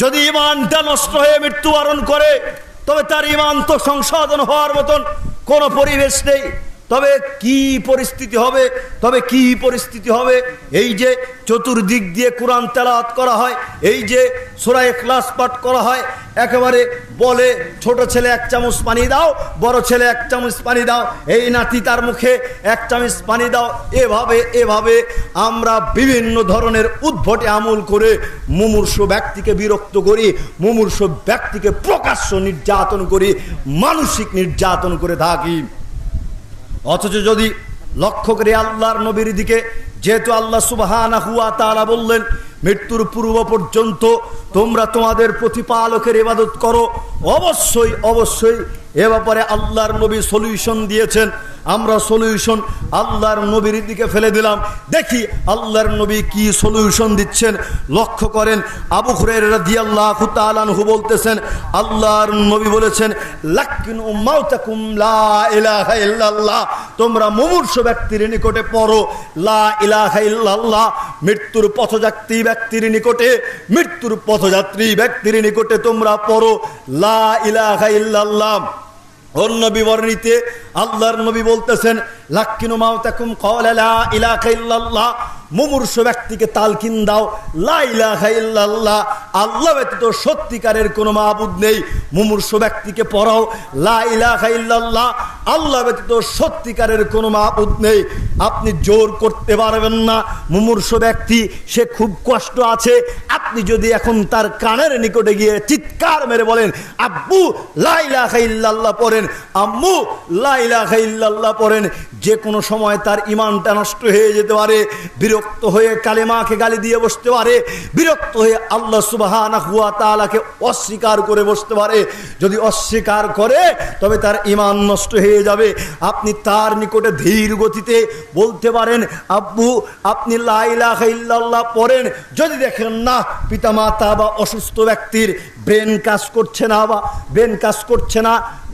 যদি ইমানটা নষ্ট হয়ে মৃত্যুবরণ করে, তবে তার ইমান তো সংশোধন হওয়ার মতন কোনো পরিবেশ নেই। তবে কি পরিস্থিতি হবে? তবে কি পরিস্থিতি হবে? এই যে চতুর্দিক দিয়ে কোরআন তেলাওয়াত করা হয়, এই যে সোরায় ক্লাস পাঠ করা হয়, একেবারে বলে, ছোট ছেলে এক চামচ পানি দাও, বড় ছেলে এক চামচ পানি দাও, এই নাতি তার মুখে এক চামচ পানি দাও, এভাবে এভাবে আমরা বিভিন্ন ধরনের উদ্ভটে আমল করে মুমূর্ষ ব্যক্তিকে বিরক্ত করি, মুমূর্ষ ব্যক্তিকে প্রকাশ্য নির্যাতন করি, মানসিক নির্যাতন করে থাকি। অথচ যদি লক্ষ্য করে আল্লাহর নবীর দিকে, যেহেতু আল্লাহ সুবাহানা হুয়া তারা বললেন, মৃত্যুর পূর্ব পর্যন্ত তোমরা তোমাদের প্রতিপালকের ইবাদত করো, অবশ্যই অবশ্যই এ ব্যাপারে আল্লাহর নবী সলিউশন দিয়েছেন। আমরা সলিউশন আল্লাহর নবীর দিকে ফেলে দিলাম। দেখি আল্লাহর নবী কি সলিউশন দিচ্ছেন। লক্ষ্য করেন আবু হুরের রাদিয়াল্লাহু তাআলাহু বলতেছেন, আল্লাহর নবী বলেছেন তোমরা মুমূর্ষ ব্যক্তির নিকটে পড়ো, লা মৃত্যুর পথযাত্রী ব্যক্তির নিকটে, মৃত্যুর পথযাত্রী ব্যক্তির নিকটে তোমরা পড়ো, লা ইলাহা ইল্লাল্লাহ। অন্য বিবরণীতে আল্লাহর নবী বলতেছেন ব্যক্তিকে দাও। আল্লাহ সত্যিকারের কোনো মাবুদ নেই। মুমূর্ষ ব্যক্তিকে পড়াও। লা আল্লাহ ব্যতীত সত্যিকারের কোনো মাবুদ নেই। আপনি জোর করতে পারবেন না। মুমূর্ষ ব্যক্তি, সে খুব কষ্ট আছে। আপনি যদি এখন তার কানের নিকটে গিয়ে চিৎকার মেরে বলেন, আব্বু, লা পড়েন। আম্মু, লা পড়েন। যে কোনো সময় তার ইমানটা নষ্ট হয়ে যেতে পারে, বিরক্ত হয়ে কালেমাকে গালি দিয়ে বসতে পারে, বিরক্ত হয়ে আল্লাহ সুবহানাহু ওয়া তাআলাকে অস্বীকার করে বসতে পারে। যদি অস্বীকার করে, তবে তার ইমান নষ্ট হয়ে যাবে। আপনি তার নিকটে ধীর গতিতে বলতে পারেন, আব্বু, আপনি লাইলা পড়েন। যদি দেখেন না পিতামাতা বা অসুস্থ ব্যক্তির ব্রেন কাজ করছে না বা ব্রেন কাজ করছে না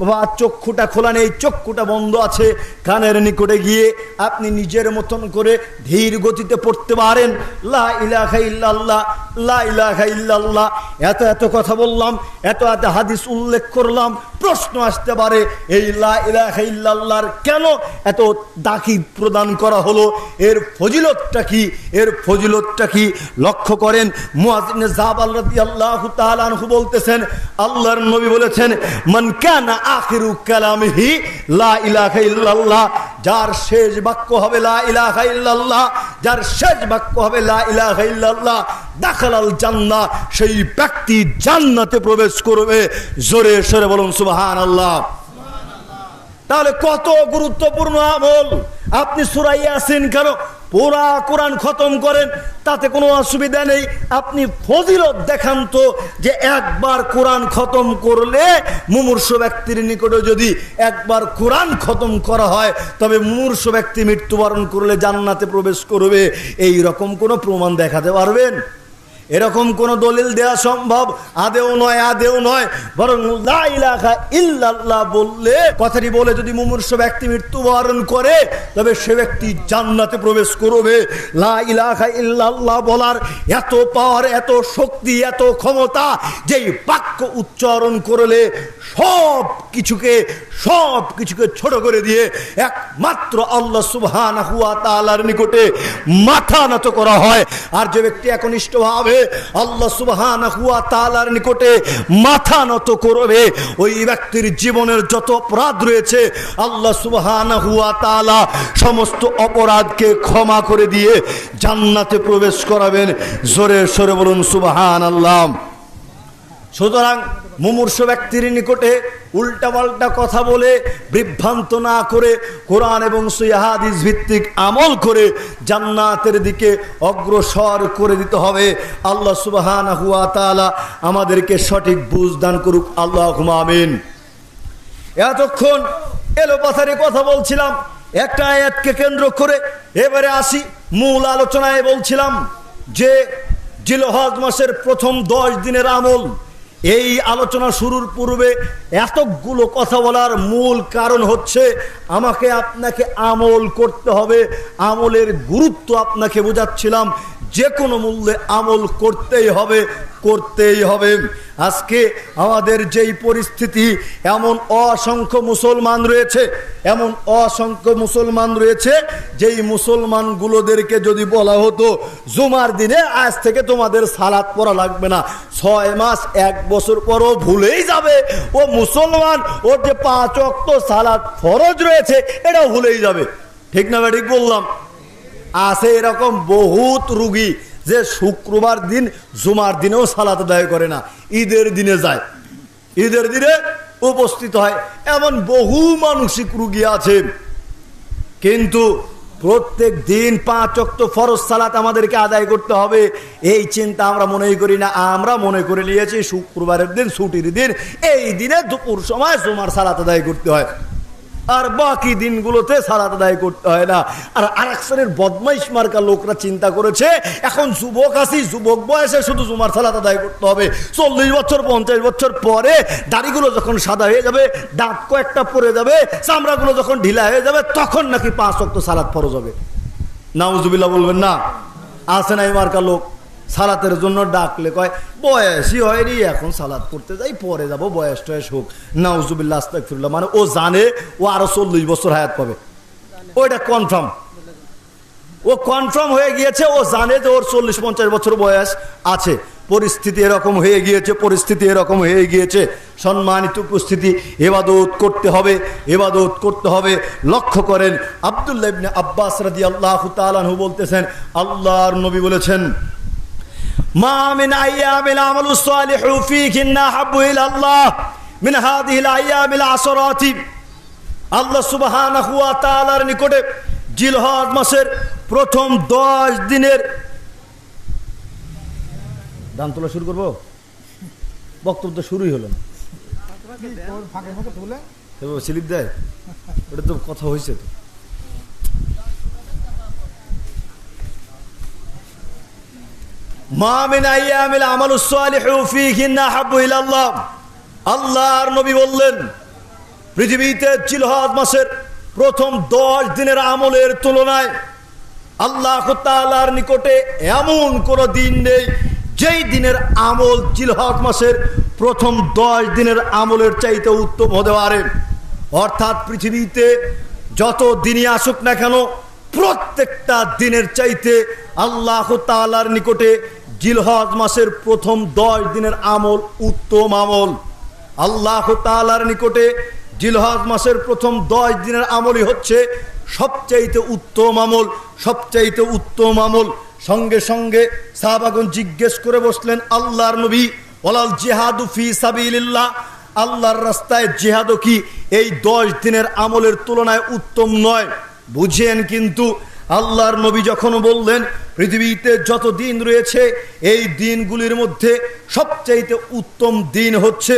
বা চক্ষুটা খোলা নেই, চক্ষুটা বন্ধ আছে, কানের নিকটে গিয়ে আপনি নিজের মতন করে ধীর গতিতে পড়তে পারেন। লা ইলাহা ইল্লাল্লাহ, লা ইলাহা ইল্লাল্লাহ। এত এত কথা বললাম, এত এত হাদিস উল্লেখ করলাম প্রশ্ন আসতে পারে, এই লা ইলাহা ইল্লাল্লাহর কেন এত দাকি প্রদান করা হলো? এর ফজিলতটা কি? এর ফজিলতটা কি? লক্ষ্য করেন আনহু বলতেছেন, আল্লাহর নবী বলেছেন, মান কানা আখিরু কালামিহি লা ইলাহা যার শেষ বাক্য হবে লা যার শেষ বাক্য হবে লা দাখালাল জান্নাহ সেই ব্যক্তি জান্নাতে প্রবেশ করবে। জোরে সরে বলুন সুবাহান আল্লাহ তাহলে কত গুরুত্বপূর্ণ আমল? আপনি সুরাই আসেন কেন পুরা কোরআন খতম করেন? তাতে কোনো অসুবিধা নেই। আপনি ফজিলত দেখান তো যে একবার কোরআন খতম করলে মুমূর্ষ ব্যক্তির নিকটে যদি একবার কোরআন খতম করা হয়, তবে মুমূর্ষ ব্যক্তি মৃত্যুবরণ করলে জান্নাতে প্রবেশ করবে। এই রকম কোনো প্রমাণ দেখাতে পারবেন? এরকম কোন দলিল দেওয়া সম্ভব? আদেও নয় আদেও নয়। বরং ইল্লাল্লাহ বললে, কথাটি বলে যদি মুমূর্ষ ব্যক্তি মৃত্যুবরণ করে, তবে সে ব্যক্তি জান্নাতে প্রবেশ করবে। লা ইলাহা ইল্লাল্লাহ বলার এত পাওয়ার, এত শক্তি, এত ক্ষমতা, যেই বাক্য উচ্চারণ করলে সব কিছুকে সব কিছুকে ছোট করে দিয়ে একমাত্র আল্লাহ সুবহানাহু ওয়া তাআলার নিকটে মাথা নত করা হয়। আর যে ব্যক্তি একনিষ্ঠভাবে আল্লাহ সুবহান হুয়া তালার নিকটে মাথা নত করবে। ওই ব্যক্তির জীবনের যত অপরাধ রয়েছে, আল্লাহ সুবহান হুয়া তালা সমস্ত অপরাধকে ক্ষমা করে দিয়ে জান্নাতে প্রবেশ করাবেন। জোরে সরে বলুন সুবহানাল্লাহ। সুতরাং মুমূর্ষ ব্যক্তির নিকটে উল্টাপাল্টা কথা বলে বিভ্রান্ত না করে কোরআন এবং সৈহাদিস ভিত্তিক আমল করে জান্নাতের দিকে অগ্রসর করে দিতে হবে। আল্লাহ সুবাহান হুয়া তালা আমাদেরকে সঠিক বুঝ দান করুক। আল্লাহ আমিন। এতক্ষণ এলো পাথারে কথা বলছিলাম। একটা আয়াতকে কেন্দ্র করে এবারে আসি। মূল আলোচনায় বলছিলাম যে জিলহজ মাসের প্রথম দশ দিনের আমল এই আলোচনা শুরুর পূর্বে এতগুলো কথা বলার মূল কারণ হচ্ছে আমাকে আপনাকে আমল করতে হবে। আমলের গুরুত্ব আপনাকে বোঝাচ্ছিলাম। যে কোনো মূল্যে আমল করতেই হবে করতেই হবে। আজকে আমাদের যেই পরিস্থিতি, এমন অসংখ্য মুসলমান রয়েছে, এমন অসংখ্য মুসলমান রয়েছে, যেই মুসলমানগুলোদেরকে যদি বলা হতো, জুমার দিনে আজ থেকে তোমাদের সালাত পড়া লাগবে না। ছয় মাস, এক বছর পরও ভুলেই যাবে। ও মুসলমান ওর যে পাঁচ অক্ত সালাদ ফরজ রয়েছে এটাও ভুলেই যাবে। ঠিক না ঠিক বললাম। আছে এরকম বহুত রুগী যে শুক্রবার দিন, জুমার দিনেও সালাত আদায় করে না। ঈদের দিনে যায়। ঈদের দিনে উপস্থিত হয়। এমন বহু মানসিক রুগী আছে। কিন্তু প্রত্যেক দিন পাঁচ অক্ত ফরজ সালাত আমাদেরকে আদায় করতে হবে। এই চিন্তা আমরা মনেই করি না। আমরা মনে করে নিয়েছি, শুক্রবারের দিন, ছুটির দিন, এই দিনে দুপুর সময় জুমার সালাত আদায় করতে হয়। আর বাকি দিনগুলোতে সালাত আদায় করতে হয় না। আর আরেক শ্রেণির বদমাইশ মার্কা লোকরা চিন্তা করেছে, এখন যুবক আছি, যুবক বয়সে শুধু জুমার সালাত আদায় করতে হবে। চল্লিশ বছর, পঞ্চাশ বছর পরে দাড়িগুলো যখন সাদা হয়ে যাবে, দাঁত কয়েকটা পরে যাবে, চামড়াগুলো যখন ঢিলা হয়ে যাবে, তখন নাকি পাঁচ অক্ত সালাত ফরজ হবে। নাউজুবিল্লাহ বলবেন না, আছে না এই মার্কা লোক? সালাতের জন্য ডাকলে কয়, বয়সই হয়নি, এখন সালাত করতে যাই, পরে যাব, বয়স টয়স হোক। নাউজুবিল্লাহ, আস্তাগফিরুল্লাহ মানে ও জানে, ও আরও চল্লিশ বছর হায়াত পাবে। ওইটা কনফার্ম ও কনফার্ম হয়ে গিয়েছে, ও জানে যে ওর চল্লিশ পঞ্চাশ বছর বয়স আছে। পরিস্থিতি এরকম হয়ে গিয়েছে, পরিস্থিতি এরকম হয়ে গিয়েছে। সম্মানিত উপস্থিতি, এবাদত করতে হবে, এবাদত করতে হবে। লক্ষ্য করেন, আবদুল্লাহ আব্বাস রাদি আল্লাহ তালাহু বলতেছেন, আল্লাহর নবী বলেছেন মা মিন আইয়ামিল আমালু সালিহু ফীহিন্না হাব্বু ইলাল্লাহ মিন হাদিহিল আইয়ামিল আসরাতি। আল্লাহ সুবহানাহু ওয়া তাআলার নিকটে জিলহজ মাসের প্রথম দশ দিনের দান তোলা শুরু করব? বক্তব্য শুরুই হলো না। স্লিপ দেয়? ওটা তো কথা হয়েছে তো। আল্লাহর নবী বললেন, পৃথিবীতে জিলহজ মাসের প্রথম দশ দিনের আমলের তুলনায় আল্লাহ তাআলার নিকটে এমন কোনো দিন নেই যেই দিনের আমল জিলহজ মাসের প্রথম দশ দিনের আমলের চাইতে উত্তম হতে পারে। অর্থাৎ পৃথিবীতে যত দিনই আসুক না কেন, প্রত্যেকটা দিনের চাইতে আল্লাহ তাআলার নিকটে জিলহজ মাসের প্রথম দশ দিনের আমল উত্তম আমল। আল্লাহ তাআলার নিকটে জিলহজ মাসের প্রথম দশ দিনের আমলই হচ্ছে সবচাইতে উত্তম আমল, সবচাইতে উত্তম আমল। সঙ্গে সঙ্গে সাহাবাগন জিজ্ঞেস করে বসলেন, আল্লাহর নবী ওলাল জেহাদু ফি সাবিলিল্লাহ, আল্লাহর রাস্তায় জেহাদও কি? এই দশ দিনের আমলের তুলনায় উত্তম নয়। বুঝেন কিন্তু আল্লাহর নবী যখন বললেন পৃথিবীতে যত দিন রয়েছে, এই দিনগুলির মধ্যে সবচাইতে উত্তম দিন হচ্ছে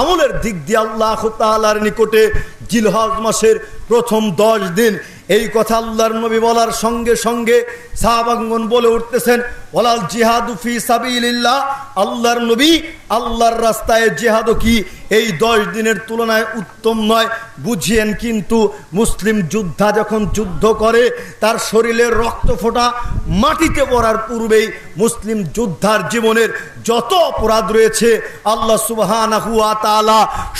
আমলের দিক দিয়ে আল্লাহ তাআলার নিকটে জিলহজ মাসের প্রথম দশ দিন। এই কথা আল্লাহর নবী বলার সঙ্গে সঙ্গে সাহাবাঙ্গন বলে উঠতেছেন ওলাল জিহাদু ফি সাবিলিল্লাহ। আল্লাহর নবী আল্লাহর রাস্তায় জেহাদও কি? এই দশ দিনের তুলনায় উত্তম নয়। বুঝিয়েন কিন্তু মুসলিম যোদ্ধা যখন যুদ্ধ করে, তার শরীরের রক্ত ফোটা মাটিতে পড়ার পূর্বেই মুসলিম যোদ্ধার জীবনের যত অপরাধ রয়েছে, আল্লাহ সুবহান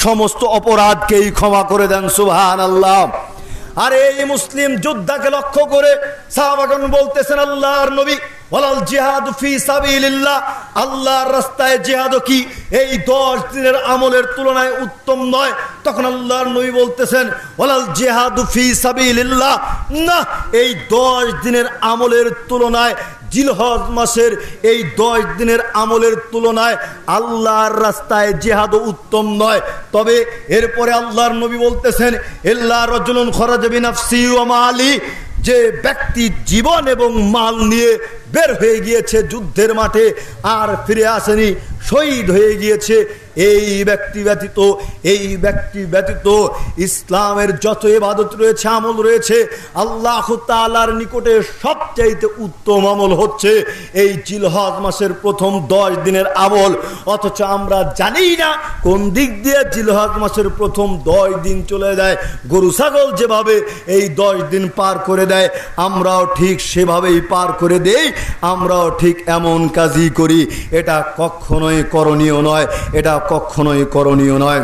সমস্ত অপরাধকেই ক্ষমা করে দেন সুবহান আল্লাহ আর এই মুসলিম যোদ্ধাকে লক্ষ্য করে সাহাবাগন বলতেছেন, আল্লাহর নবী ফি আল্লাহর রাস্তায় কি? এই দশ দিনের আমলের তুলনায় উত্তম নয়। তখন আল্লাহর নবী বলতেছেন ফি এই দশ দিনের আমলের তুলনায় জিলহজ মাসের এই দশ দিনের আমলের তুলনায় আল্লাহর রাস্তায় জেহাদ উত্তম নয়। তবে এরপরে আল্লাহর নবী বলতেছেন, এল্লা রজুলুন খরাজবি নাফসি ওয়া মালি যে ব্যক্তি জীবন এবং মাল নিয়ে বের হয়ে গিয়েছে যুদ্ধের মাঠে, আর ফিরে আসেনি, শহীদ হয়ে গিয়েছে এই ব্যক্তি ব্যতীত, এই ব্যক্তি ব্যতীত ইসলামের যত ইবাদত রয়েছে, আমল রয়েছে, আল্লাহ তাআলার নিকটে সবচাইতে উত্তম আমল হচ্ছে এই জিলহজ মাসের প্রথম দশ দিনের আমল। অথচ আমরা জানি না কোন দিক দিয়ে জিলহজ মাসের প্রথম দশ দিন চলে যায়। গরু, ছাগল যেভাবে এই দশ দিন পার করে দেয়, আমরাও ঠিক সেভাবেই পার করে দেই, আমরাও ঠিক এমন কাজই করি। এটা কখনোই করণীয় নয়। এটা কখনোই করণীয় নয়।